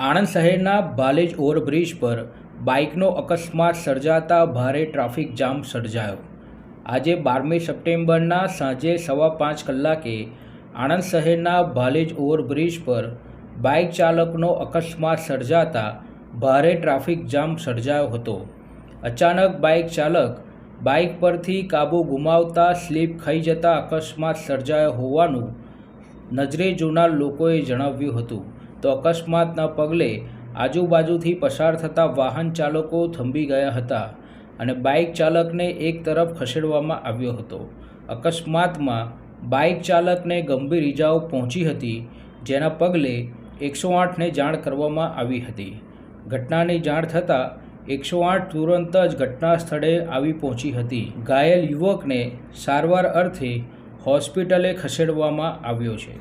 આણંદ શહેરના ભાલેજ ઓવરબ્રિજ પર બાઇકનો અકસ્માત સર્જાતા ભારે ટ્રાફિક જામ સર્જાયો. આજે બારમી સપ્ટેમ્બરના સાંજે સવા પાંચ કલાકે આણંદ શહેરના ભાલેજ ઓવરબ્રિજ પર બાઇક ચાલકનો અકસ્માત સર્જાતા ભારે ટ્રાફિક જામ સર્જાયો હતો. અચાનક બાઇક ચાલક બાઇક પરથી કાબુ ગુમાવતા સ્લીપ ખાઈ જતા અકસ્માત સર્જાયો હોવાનું નજરે જોનાર લોકોએ જણાવ્યું હતું. તો અકસ્માતના પગલે આજુબાજુથી પસાર થતા વાહન ચાલકો થંભી ગયા હતા અને બાઇક ચાલકને એક તરફ ખસેડવામાં આવ્યો હતો. અકસ્માતમાં બાઇક ચાલકને ગંભીર ઇજાઓ પહોંચી હતી, જેના પગલે એકસો આઠને જાણ કરવામાં આવી હતી. ઘટનાની જાણ થતાં એકસો આઠ તુરંત જ ઘટના સ્થળે આવી પહોંચી હતી. ઘાયલ યુવકને સારવાર અર્થે હોસ્પિટલે ખસેડવામાં આવ્યો છે.